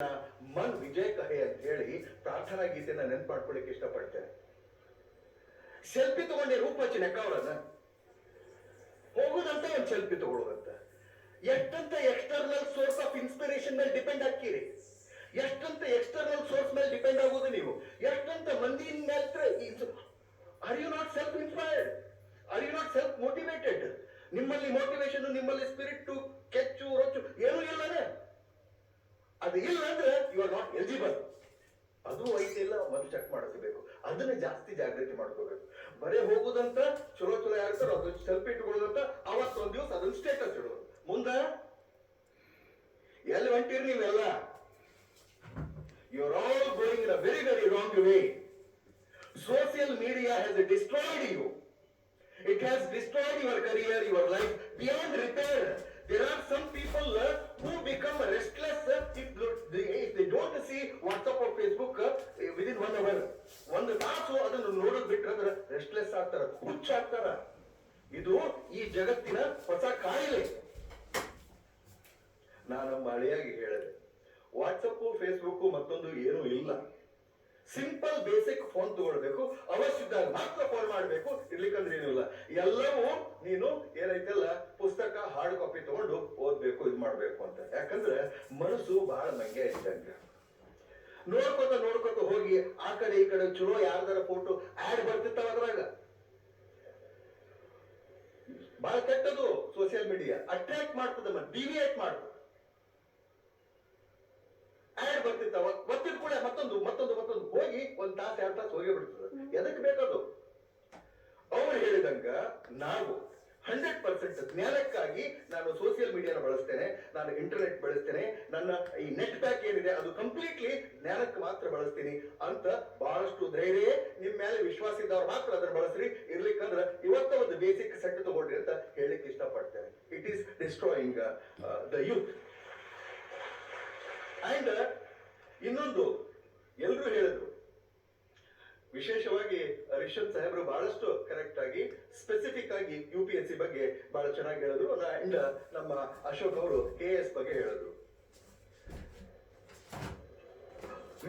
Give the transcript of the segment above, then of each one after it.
ಮನ್ ವಿಜಯ್ ಕಹೆ ಅಂತ ಹೇಳಿ ಪ್ರಾರ್ಥನಾ ಗೀತೆನ ನೆನ್ಪು ಮಾಡ್ಕೊಳ್ಳಿಕ್ಕೆ ಇಷ್ಟಪಡ್ತೇನೆ. ಸೆಲ್ಫಿ ತಗೊಂಡೆ ರೂಪಾಚಿ ನೆಕ್ಕ ಅವಳನ್ನ. ಹೋಗುದಂತ ಒಂದ್ ಸೆಲ್ಫಿ ತಗೊಳ್ಳೋದಂತ ಎಷ್ಟಂತ ಎಕ್ಸ್ಟರ್ನಲ್ ಸೋರ್ಸ್ ಆಫ್ ಇನ್ಸ್ಪಿರೇಷನ್ ಮೇಲೆ ಡಿಪೆಂಡ್ ಆಗ್ತೀರಿ? ಎಷ್ಟಂತ ಎಕ್ಸ್ಟರ್ನಲ್ ಸೋರ್ಸ್ ಮೇಲೆ ಡಿಪೆಂಡ್ ಆಗೋದು ನೀವು? ಎಷ್ಟಂತ ಮಂದಿ ಮೇಲೆ are you not self inspired are you not self motivated ನಿಮ್ಮಲ್ಲಿ ಮೋಟಿವೇಶನ್ ನಿಮ್ಮಲ್ಲಿ ಸ್ಪಿರಿಟ್ ಕೆಚ್ಚು, ರೊಚ್ಚು, ಏನೂ ಇಲ್ಲನೇ. ಅದು ಇಲ್ಲ. ಎಲಿಜಿಬಲ್ ಅದು ಐತೆ ಇಲ್ಲ ಮೊದಲು ಚೆಕ್ ಮಾಡಿಸ್ಬೇಕು ಅದನ್ನ ಜಾಸ್ತಿ ಜಾಗೃತಿ ಮಾಡ್ಕೋಬೇಕು. ಬರೇ ಹೋಗುದಂತ ಚಲೋ ಚಲೋ ಯಾರ ಅದು ಸೆಲ್ಫಿ ಇಟ್ಕೊಳ್ಳೋದಂತ ಅವತ್ತೊಂದ್ ದಿವಸ ಅದನ್ನ ಸ್ಟೇಟಸ್ ಇಡೋದು. ಮುಂದ, ಎಲ್ಲಿ ಹೊಂಟಿರಿ ನೀವೆಲ್ಲ? You are all going in a very very wrong way social media has destroyed you it has destroyed your career your life beyond repair there are some people who who ಹುಚ್ಚ ಆಗ್ತಾರ ಇದು ಈ ಜಗತ್ತಿನ ಹೊಸ ಕಾಯಿಲೆ. ನಾನು ಮಳೆಯಾಗಿ ಹೇಳಿದೆ. ವಾಟ್ಸಪ್ ಫೇಸ್ಬುಕ್ ಮತ್ತೊಂದು ಏನೂ ಇಲ್ಲ. ಸಿಂಪಲ್ ಬೇಸಿಕ್ ಫೋನ್ ತಗೊಳ್ಬೇಕು. ಅವಶ್ಯದಾಗ ಮಾತ್ರ ಫೋನ್ ಮಾಡಬೇಕು. ಇರ್ಲಿಕ್ಕಂದ್ರೆ ಏನೂ ಇಲ್ಲ. ಎಲ್ಲವೂ ನೀನು ಏನೈತಲ್ಲ, ಪುಸ್ತಕ ಹಾರ್ಡ್ ಕಾಪಿ ತಗೊಂಡು ಓದ್ಬೇಕು, ಇದು ಮಾಡ್ಬೇಕು ಅಂತ. ಯಾಕಂದ್ರೆ ಮನಸ್ಸು ಬಹಳ ನಂಗೆ ಇದ್ದಂಗೆ ನೋಡ್ಕೊತ ನೋಡ್ಕೊತ ಹೋಗಿ ಆ ಕಡೆ ಈ ಕಡೆ ಚಲೋ ಯಾರ್ದಾರ ಫೋಟೋ ಆಡ್ ಬರ್ತಿರ್ತಾವ ಅದ್ರಾಗ. ಬಹಳ ಕೆಟ್ಟದು ಸೋಷಿಯಲ್ ಮೀಡಿಯಾ ಅಟ್ರಾಕ್ಟ್ ಮಾಡ್ತದೆ ಡಿವಿಯೇಟ್ ಮಾಡ್ತದೆ. ಆಡ್ ಬರ್ತಿರ್ತಾವ ಗೊತ್ತಿದ್ ಕೂಡ ಮತ್ತೊಂದು ಮತ್ತೊಂದು ಮತ್ತೊಂದು ಹೋಗಿ ಒಂದ್ ತಾಸು ಎರಡು ತಾಸು ಹೋಗಿ ಬಿಡ್ತದೆ. ಎದಕ್ ಬೇಕದು ಅವ್ರು ಹೇಳಿದಂಗ ನಾವು ಹಂಡ್ರೆಡ್ ಪರ್ಸೆಂಟ್ ಜ್ಞಾನಕ್ಕಾಗಿ ನಾನು ಸೋಷಿಯಲ್ ಮೀಡಿಯಾನ ಬಳಸ್ತೇನೆ, ನಾನು ಇಂಟರ್ನೆಟ್ ಬಳಸ್ತೇನೆ, ನನ್ನ ಈ ನೆಟ್ ಪ್ಯಾಕ್ ಏನಿದೆ ಅದು ಕಂಪ್ಲೀಟ್ಲಿ ಜ್ಞಾನಕ್ಕೆ ಮಾತ್ರ ಬಳಸ್ತೀನಿ ಅಂತ ಬಹಳಷ್ಟು ಧೈರ್ಯ ನಿಮ್ಮ ಮೇಲೆ ವಿಶ್ವಾಸ ಇದ್ದವ್ರು ಮಾತ್ರ ಅದನ್ನ ಬಳಸ್ರಿ. ಇರ್ಲಿಕ್ಕಂದ್ರೆ ಇವತ್ತ ಒಂದು ಬೇಸಿಕ್ ಸೆಟ್ ತಗೊಳ್ರಿ ಅಂತ ಹೇಳಲಿಕ್ಕೆ ಇಷ್ಟಪಡ್ತೇನೆ. It is destroying the youth and ಇನ್ನೊಂದು, ಎಲ್ರು ಹೇಳಿದ್ರು ವಿಶೇಷವಾಗಿ ರಿಷಬ್ ಸಾಹೇಬ್ರು ಬಹಳಷ್ಟು ಕರೆಕ್ಟ್ ಆಗಿ ಸ್ಪೆಸಿಫಿಕ್ ಆಗಿ ಯು ಪಿ ಎಸ್ ಸಿ ಬಗ್ಗೆ ಬಹಳ ಚೆನ್ನಾಗಿ ಹೇಳಿದ್ರು. ಅಂಡ್ ನಮ್ಮ ಅಶೋಕ್ ಅವರು ಕೆ ಎಸ್ ಬಗ್ಗೆ ಹೇಳಿದ್ರು.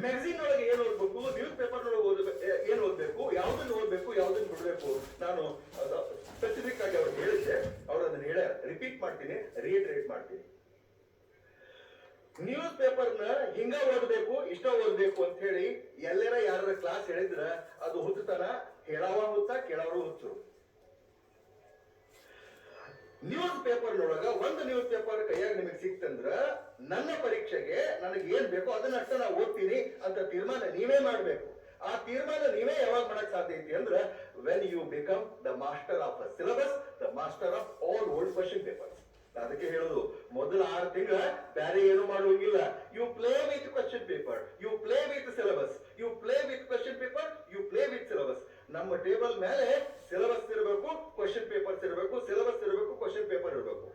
ಮ್ಯಾಗಝಿನ್ ಒಳಗೆ ಏನ್ ಓದ್ಬೇಕು? ನ್ಯೂಸ್ ಪೇಪರ್ ಒಳಗೆ ಓದಬೇಕು ಏನ್ ಓದ್ಬೇಕು? ಯಾವ್ದನ್ನ ಓದ್ಬೇಕು? ಯಾವ್ದನ್ನ ಬಿಡ್ಬೇಕು? ನಾನು ಸ್ಪೆಸಿಫಿಕ್ ಆಗಿ ಅವ್ರಿಗೆ ಹೇಳಿದ್ದೆ ಅವ್ರು ಅದನ್ನ ಹೇಳ ರಿಪೀಟ್ ಮಾಡ್ತೀನಿ ರಿಯೇಟ್ರೇಟ್ ಮಾಡ್ತೀನಿ. ನ್ಯೂಸ್ ಪೇಪರ್ನ ಹಿಂಗ ಓದಬೇಕು, ಇಷ್ಟ ಓದಬೇಕು ಅಂತ ಹೇಳಿ ಎಲ್ಲರ ಯಾರ ಕ್ಲಾಸ್ ಹೇಳಿದ್ರ ಅದು ಹುತ್ತತನ ಹೇಳಾವ ಹುತ್ತ ಕೇಳವರು ಹುಚ್ಚು ನ್ಯೂಸ್ ಪೇಪರ್ನೊಳಗ ಒಂದು ನ್ಯೂಸ್ ಪೇಪರ್ ಕೈಯಾಗ ನಿಮಗೆ ಸಿಕ್ತಂದ್ರ ನನ್ನ ಪರೀಕ್ಷೆಗೆ ನನಗೆ ಏನ್ ಬೇಕೋ ಅದನ್ನ ಅಷ್ಟ ನಾ ಓದ್ತೀನಿ ಅಂತ ತೀರ್ಮಾನ ನೀವೇ ಮಾಡ್ಬೇಕು. ಆ ತೀರ್ಮಾನ ನೀವೇ ಯಾವಾಗ ಮಾಡಕ್ ಸಾಧ್ಯ ಐತಿ ಅಂದ್ರ when you become the master of the syllabus the master of all old question papers ಅದಕ್ಕೆ ಹೇಳುದು, ಮೊದಲ ಆರು ತಿಂಗಳ ಬೇರೆ ಏನು ಮಾಡುವಂಗಿಲ್ಲ. You play with question paper you play with syllabus you play with question paper you play with syllabus ನಮ್ಮ table ಮೇಲೆ syllabus ಇರಬೇಕು ಕ್ವಶನ್ ಪೇಪರ್ಸ್ ಇರಬೇಕು ಸಿಲೆಬಸ್ ಇರಬೇಕು ಕ್ವಶನ್ ಪೇಪರ್ ಇರಬೇಕು.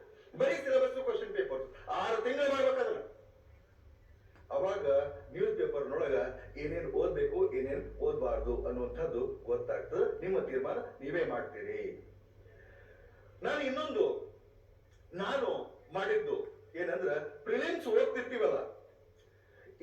ಬರೀ ಸಿಲೆಬಸ್ ಕ್ವಶನ್ ಪೇಪರ್ ಆರು ತಿಂಗಳು ಮಾಡ್ಬೇಕಾದ್ರೆ ಅವಾಗ ನ್ಯೂಸ್ ಪೇಪರ್ನೊಳಗ ಏನೇನ್ ಓದ್ಬೇಕು, ಏನೇನ್ ಓದ್ಬಾರ್ದು ಅನ್ನುವಂಥದ್ದು ಗೊತ್ತಾಗ್ತದೆ. ನಿಮ್ಮ ತೀರ್ಮಾನ ನೀವೇ ಮಾಡ್ತೀರಿ. ನಾನು ಇನ್ನೊಂದು ನಾನು ಮಾಡಿದ್ದು ಏನಂದ್ರೆ ಪ್ರಿಲಿಮ್ಸ್ ಓದ್ತಿರ್ತೀವಲ್ಲ?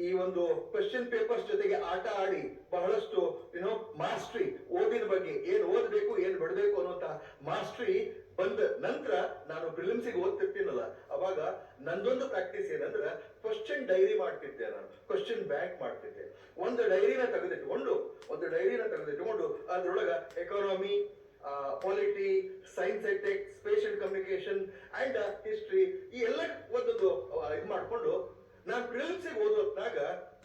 ಈ ಒಂದು ಕ್ವಶನ್ ಪೇಪರ್ಸ್ ಜೊತೆಗೆ ಆಟ ಆಡಿ ಬಹಳಷ್ಟು ಏನೋ ಮಾಸ್ಟ್ರಿ ಓದಿನ ಬಗ್ಗೆ, ಏನ್ ಓದ್ಬೇಕು, ಏನ್ ಬಿಡ್ಬೇಕು ಅನ್ನೋಂತ ಮಾಸ್ಟ್ರಿ ಬಂದ ನಂತರ ನಾನು ಪ್ರಿಲಿಮ್ಸಿಗೆ ಓದ್ತಿರ್ತೀನಲ್ಲ, ಅವಾಗ ನಂದೊಂದು ಪ್ರಾಕ್ಟೀಸ್ ಏನಂದ್ರೆ ಕ್ವಶನ್ ಡೈರಿ ಮಾಡ್ತಿದ್ದೆ ನಾನು ಕ್ವಶನ್ ಬ್ಯಾಂಕ್ ಮಾಡ್ತಿದ್ದೆ. ಒಂದು ಡೈರಿನ ತೆಗೆದಿಟ್ಕೊಂಡು, ಒಂದು ಡೈರಿನ ತೆಗೆದಿಟ್ಕೊಂಡು ಅದ್ರೊಳಗ economy polity science and tech special communication and history ಈ ಎಲ್ಲ ಒಂದೊಂದು ಇದು ಮಾಡ್ಕೊಂಡು ನಾನು ಪ್ರಿಲಿಮ್ಸಿಗೆ ಓದೋದಾಗ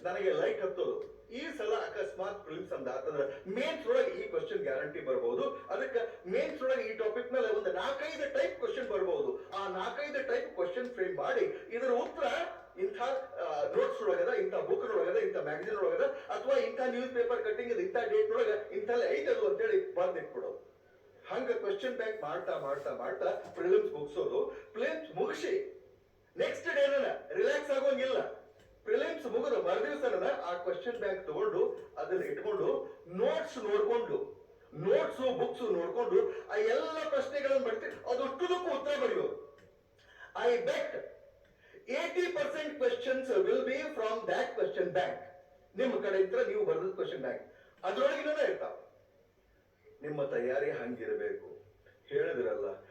ನನಗೆ ಲೈಟ್ ಹತ್ತೋದು. ಈ ಸಲ ಅಕಸ್ಮಾತ್ ಪ್ರಿಲಿಮ್ಸ್ ಅಂತ ಮೇನ್ ಮೇನ್ಸ್ ಒಳಗೆ ಈ ಕ್ವಶನ್ ಗ್ಯಾರಂಟಿ ಬರಬಹುದು ಅದಕ್ಕೆ ಮೇನ್ಸ್ ಒಳಗೆ ಈ ಟಾಪಿಕ್ ಮೇಲೆ ಒಂದು ನಾಲ್ಕೈದು ಟೈಪ್ ಕ್ವಶನ್ ಬರಬಹುದು ಆ ನಾಲ್ಕೈದು ಟೈಪ್ ಕ್ವಶನ್ ಫ್ರೇಮ್ ಮಾಡಿ ಇದರ ಉತ್ತರ ಇಂಥ ನೋಟ್ಸ್ ಒಳಗದ, ಇಂಥ ಬುಕ್ ಒಳಗದ ಇಂಥ ಮ್ಯಾಗಝಿನ್ ಒಳಗದ ಅಥವಾ ಇಂಥ ನ್ಯೂಸ್ ಪೇಪರ್ ಕಟ್ಟಿಂಗ್ ಇಂಥ ಡೇಟ್ ಒಳಗ ಇಂಥಲ್ಲ ಐತದು ಅಂತೇಳಿ ಬರ್ದಿಟ್ಬಿಡೋದು ಹಂಗ ಕ್ವಶನ್ ಬ್ಯಾಂಕ್ ಮಾಡ್ತಾ ಮಾಡ್ತಾ ಮಾಡ್ತಾ ಪ್ರಿಲಿಮ್ಸ್ ಮುಗಿಸೋದು. ಪ್ರಿಲಿಮ್ಸ್ ಮುಗಿಸಿ. ನೆಕ್ಸ್ಟ್ ಡೇ ರಿಲ್ಯಾಕ್ಸ್ ಆಗೋಂಗಿಲ್ಲ. ಪ್ರಿಲಿಮ್ಸ್ ಮುಗಿದ ಮರುದಿವಸನ ಆ ಕ್ವಶನ್ ಬ್ಯಾಂಕ್ ತಗೊಂಡು ಅದನ್ನ ಇಟ್ಕೊಂಡು ನೋಟ್ಸ್ ನೋಡ್ಕೊಂಡು ನೋಟ್ಸ್ ಬುಕ್ಸ್ ನೋಡ್ಕೊಂಡು ಆ ಎಲ್ಲ ಪ್ರಶ್ನೆಗಳನ್ನು ಬರ್ತೀವಿ ಅದೊಟ್ಟುದಕ್ಕೂ ಉತ್ತರ ಬರೆಯೋದು. I bet eighty percent questions will be from that question bank ನಿಮ್ಮ ಕಡೆ ಇದ್ರೆ ನೀವು ಬರೆದ ಕ್ವೆಶನ್ ಬ್ಯಾಂಕ್ ಅದ್ರೊಳಗಿನ ಇರ್ತಾವ. ನಿಮ್ಮ ತಯಾರಿ ಹಂಗಿರಬೇಕು. ಹೇಳಿದ್ರಲ್ಲ